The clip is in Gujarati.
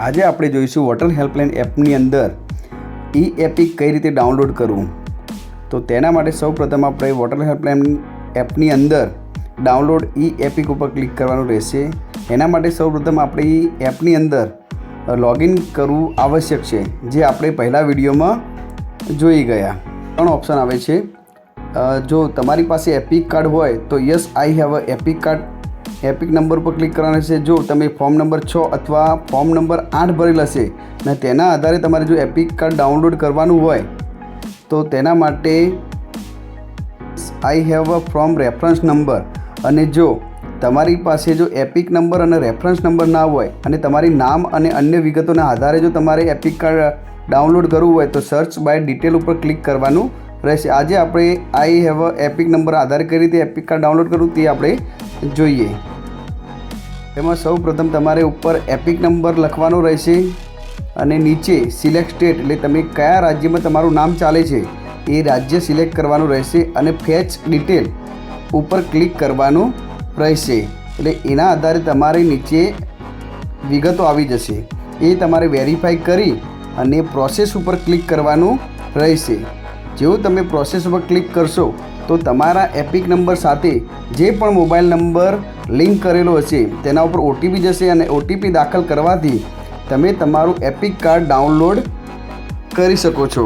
આજે આપણે જોઈશું વોટર હેલ્પલાઇન એપની અંદર ઈ એપિક કઈ રીતે ડાઉનલોડ કરવું. તો તેના માટે સૌપ્રથમ આપણે વોટર હેલ્પલાઇન એપની અંદર ડાઉનલોડ ઈ એપિક ઉપર ક્લિક કરવાનું રહેશે. એના માટે સૌપ્રથમ આપણે ઈ એપની અંદર લોગિન કરવું આવશ્યક છે, જે આપણે પહેલાં વિડીયોમાં જોઈ ગયા. ત્રણ ઓપ્શન આવે છે. જો તમારી પાસે એપિક કાર્ડ હોય તો yes, I have a EPIC card EPIC number પર ક્લિક કરવાના છે. જો તમે ફોર્મ નંબર છ અથવા ફોર્મ નંબર આઠ ભરેલ હશે, ને તેના આધારે તમારે જો એપિક કાર્ડ ડાઉનલોડ કરવાનું હોય, તો તેના માટે I have a from reference number અને જો તમારી પાસે જો એપિક નંબર અને રેફરન્સ નંબર ના હોય, અને તમારી નામ અને અન્ય વિગતોના આધારે જો તમારે એપિક કાર્ડ ડાઉનલોડ કરવું હોય, તો સર્ચ બાય ડિટેલ ઉપર ક્લિક કરવાનું રહેશે. આજે આપણે આઈ હેવ એપિક નંબર આધારે કઈ રીતે એપિક કાર્ડ ડાઉનલોડ કરવું તે આપણે જોઈએ. તેમાં સૌ પ્રથમ તમારે ઉપર એપિક નંબર લખવાનો રહેશે અને નીચે સિલેક્ટ સ્ટેટ એટલે તમે કયા રાજ્યમાં તમારું નામ ચાલે છે એ રાજ્ય સિલેક્ટ કરવાનું રહેશે અને ફેચ ડિટેલ ઉપર ક્લિક કરવાનું રહેશે. એટલે એના આધારે તમારી નીચે વિગતો આવી જશે. એ તમારે વેરીફાઈ કરી અને પ્રોસેસ ઉપર ક્લિક કરવાનું રહેશે. જેવું તમે પ્રોસેસ ઉપર ક્લિક કરશો તો તમારા એપિક નંબર સાથે જે પણ મોબાઈલ નંબર લિંક કરેલો હશે, તેના ઉપર ઓટીપી જશે અને ઓટીપી દાખલ કરવાથી તમે તમારું એપિક કાર્ડ ડાઉનલોડ કરી શકો છો.